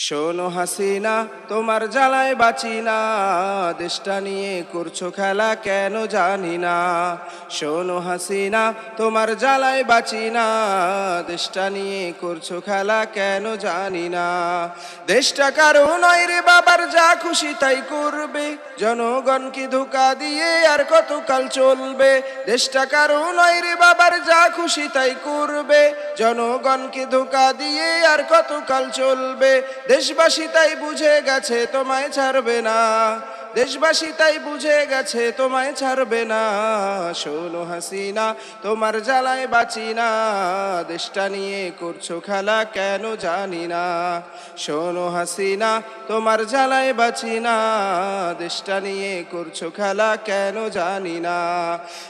শোনো হাসিনা, তোমার জ্বালায় বাঁচি না। দেশটা নিয়ে করছ খেলা কেন জানি না। শোনো হাসিনা, তোমার জ্বালায় বাঁচি না। দেশটা নিয়ে করছ খেলা কেন জানি না। দেশটা কারও নয় রে বাবার যা খুশি তাই করবে। জনগণকে ধোকা দিয়ে আর কতকাল চলবে? দেশটা কারও নয় রে বাবার যা খুশি তাই করবে। জনগণকে ধোকা দিয়ে আর কতকাল চলবে? দেশবাসী তাই বুঝে গেছে তোমায় ছাড়বে না। দেশবাসী তাই বুঝে গেছে, তোমায় ছাড়বে না। শোনো হাসিনা, তোমার জ্বালায় বাঁচি না। দেশটা নিয়ে করছ খেলা, কেন জানি না। শোনো হাসিনা, তোমার জ্বালায় বাঁচি না। দেশটা নিয়ে করছ খেলা, কেন জানি না।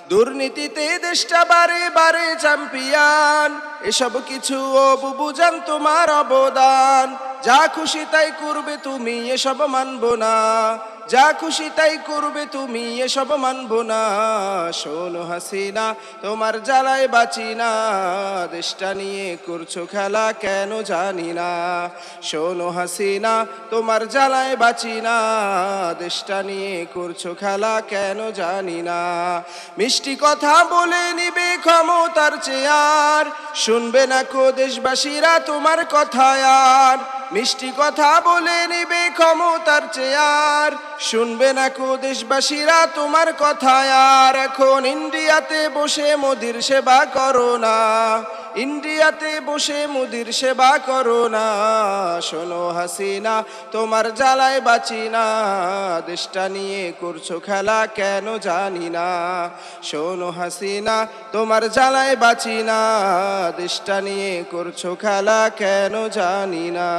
দুর্নীতিতে দেশটা বারে বারে চ্যাম্পিয়ন। এসব কিছু ও বুবুজান তোমার অবদান। যা খুশি তাই করবে তুমি, এসব মানবো না। যা খুশি তাই করবে তুমি, এসব মানব না। শোনো হাসিনা, তোমার জ্বালায় বাঁচি না। দেশটা নিয়ে করছ খেলা, কেন জানি না। শোনো হাসিনা, তোমার জ্বালায় বাঁচি না। দেশটা নিয়ে করছ খেলা, কেন জানি না। মিষ্টি কথা বলে নিবে ক্ষমতার চেয়ার। শুনবে না কো দেশবাসীরা তোমার কথা আর। মিষ্টি কথা বলে নিবে ক্ষমতার চেয়ার। শুনবে না কো দেশবাসীরা তোমার কথা, আর এখন ইন্ডিয়াতে বসে মোদির সেবা করো না। ইন্ডিয়াতে বসে মুদির সেবা করো না। শোনো হাসিনা, তোমার জ্বালায় বাঁচি না। দেশটা নিয়ে করছ খেলা, কেন জানি না। শোনো হাসিনা, তোমার জ্বালায় বাঁচি না। দেশটা নিয়ে করছ খেলা, কেন জানি না।